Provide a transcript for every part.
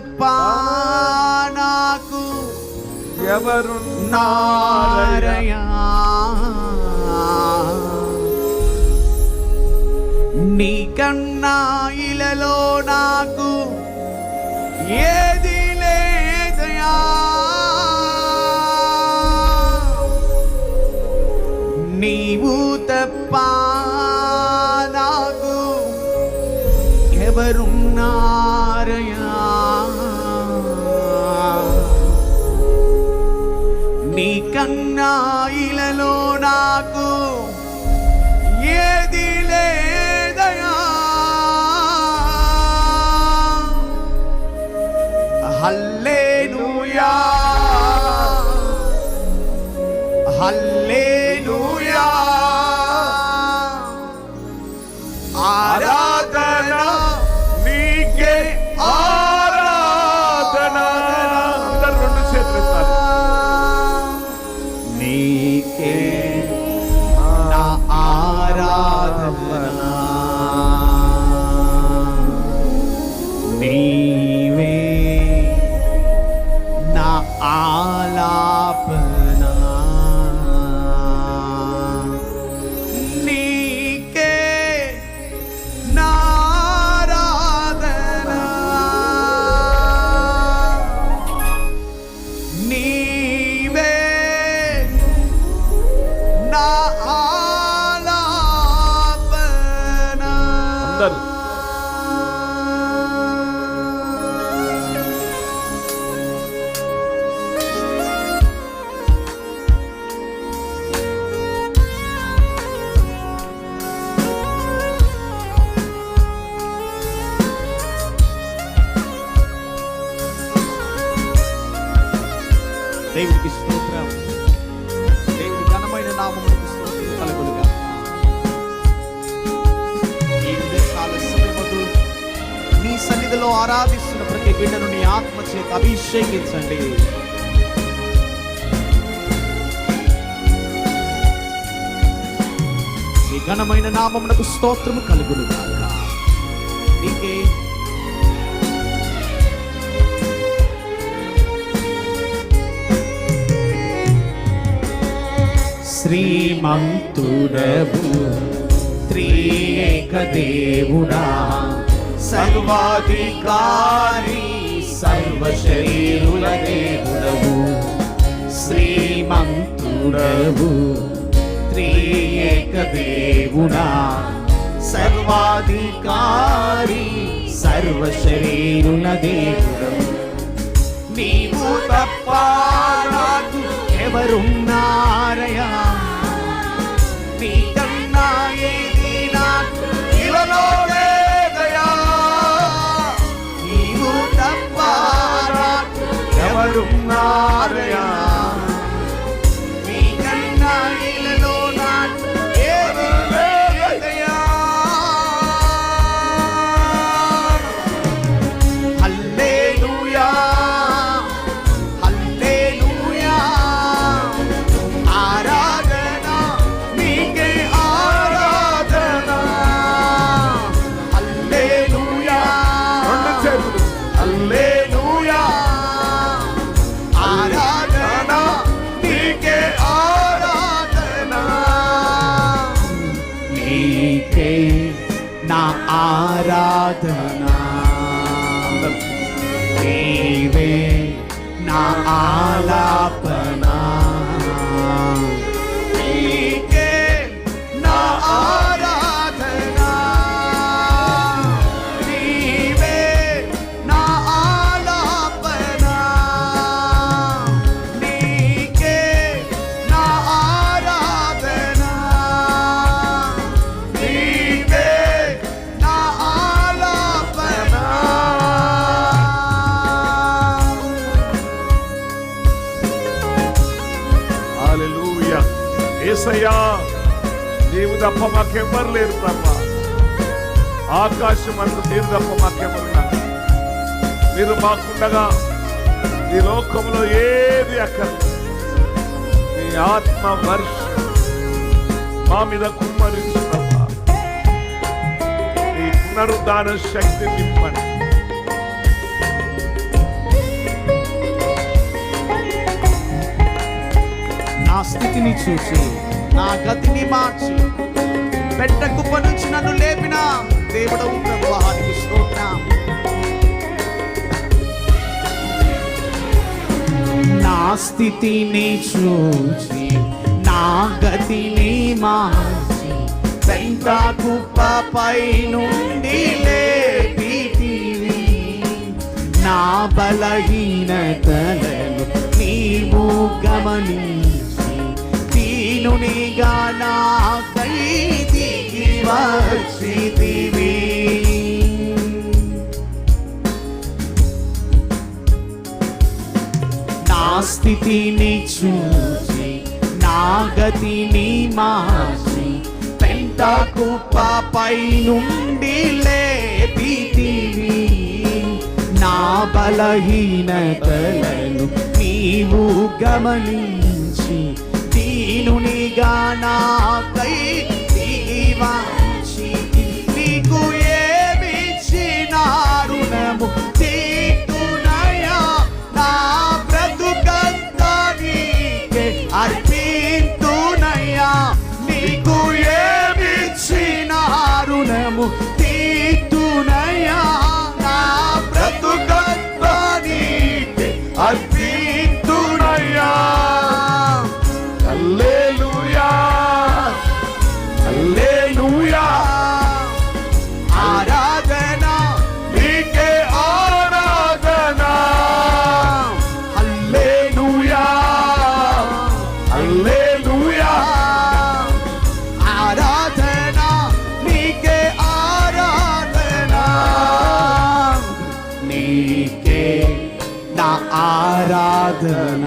తప్ప నాకు ఎవరున్నారయ్యా? నారయా నీకన్నా ఇలలో నాకు ఏది లేదయా నీవు తప్ప నీకన్నా ఇలలో నీకే నా సన్నిధిలో ఆరాధిస్తున్న ప్రతి బిడ్డను నీ ఆత్మ చేత అభిషేకించండి. నీ ఘనమైన నామమునకు స్తోత్రము కలుగును గాక. నీకే. శ్రీమంతుడవు త్రియేక దేవుడా. సర్వాధికారి సర్వశరీరుల దేవుడవు శ్రీమంతుడవు త్రియేక దేవుడా సర్వాధికారి సర్వశరీరుల దేవుడవు నీవు తప్ప నాకు ఎవరున్నారయా ఎవరున్నారయా నా ఆలాప యేసయ్యా నీవు తప్ప మాకెవ్వరు లేరు తప్ప ఆకాశం అందు మీరు తప్ప మాకెవరున్నారు మీరు మాకుండగా ఈ లోకంలో ఏది అక్కర్లేదు. మీ ఆత్మ వర్షం మా మీద కుమ్మరించు ప్రభా. నీ పునరుద్ధాన శక్తి నింపండి. స్థితిని చూసి. నా గతిని మార్చి. పెట్ట కుప్ప నుంచి నన్ను లేపిన దేవుడవు ప్రభువానికి స్తోత్రం. నా స్థితిని చూచి నా గతిని మార్చి పెంట కుప్పపై నుండి లేపితివి. నా బలహీనతలను నీవు గమనించి దీనునిగా నాకై దిగి వచ్చితివి నా స్థితిని చూసి నా గతిని మార్చి పెంట కుప్పపై నుండి లేపితివి నా బలహీనతలను నీవు గమనించి దీనునిగా నాకై దిగివాంచి నీకు ఏమిచ్చిన రుణము తీర్చునయా నా బ్రతుకంతా నీకే అర్పింతునయ్యా. నీకు ఏమిచ్చిన రుణము తీర్చునయ్యా నా బ్రతుకంతా నీకే అర్పింతునయ్యా. ఆరాధన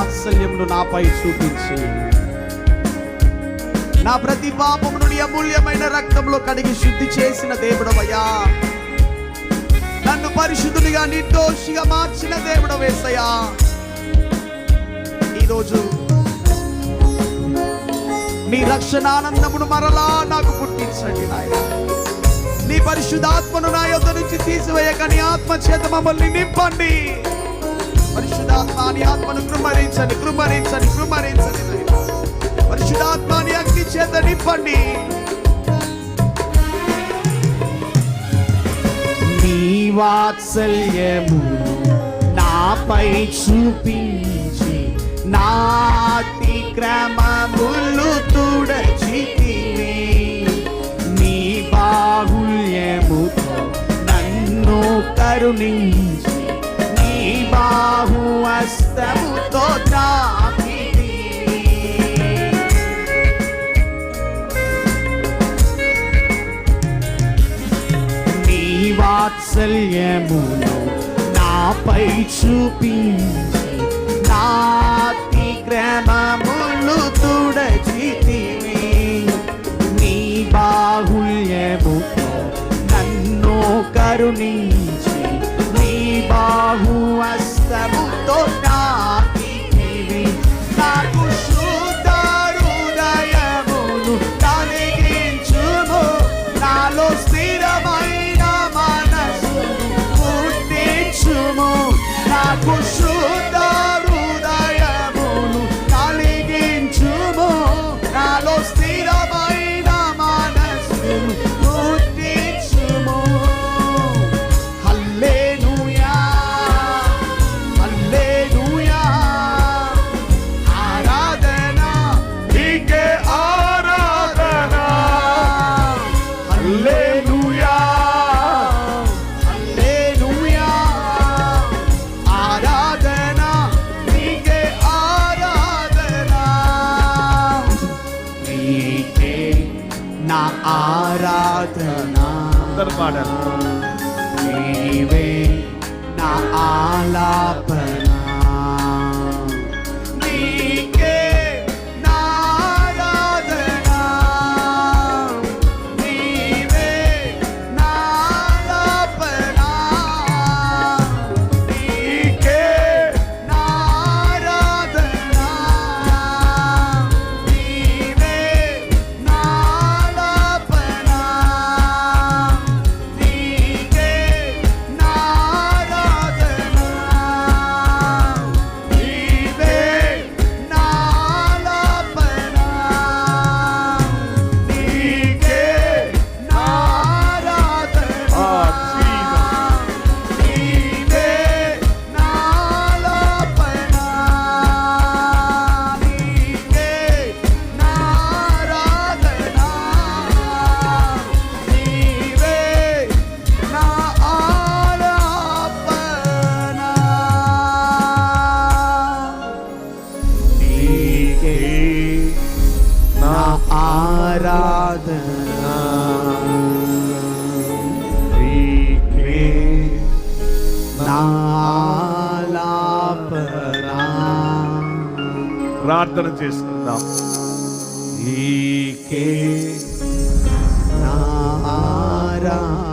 నీ నాపై చూపించి. నా ప్రతి పాపమును నీ అమూల్యమైన రక్తంలో కడిగి శుద్ధి చేసిన దేవుడవయ్యా. నన్ను పరిశుద్ధునిగా నిర్దోషిగా మార్చిన దేవుడు వేసయ్యా. ఈరోజు నీ రక్షణ ఆనందమును మరలా నాకు పుట్టించండి నాయన. నీ పరిశుద్ధాత్మను నా యొద్ద నుంచి తీసివేయక నీ ఆత్మ చేత మమ్మల్ని నింపండి. పరిశుధాత్మాని ఆత్మను కృమరించండి కృమరించండి కృమరించండి పరిశుధాత్మాని అగ్ని చేత నింపండి. నీ వాత్సల్యము నాపై చూపించి నాటి క్రమములు తుడచి నీ బాహుల్యముతో నన్ను కరుణించి. బాహు హస్తముతో తాకితివి నీ వాత్సల్యమును నాపై చూపించి నాతి క్రమములు తుడచితివి. నీ బాహుల్యముతో నన్ను కరుణించి బాహు హస్తముతో నాకితివి ఆరాధన నీవే నా ఆలాపన ఆరాధన నీకే నా ఆలాపన ప్రార్థన చేసుకుందాం నీకే నా ఆరాధన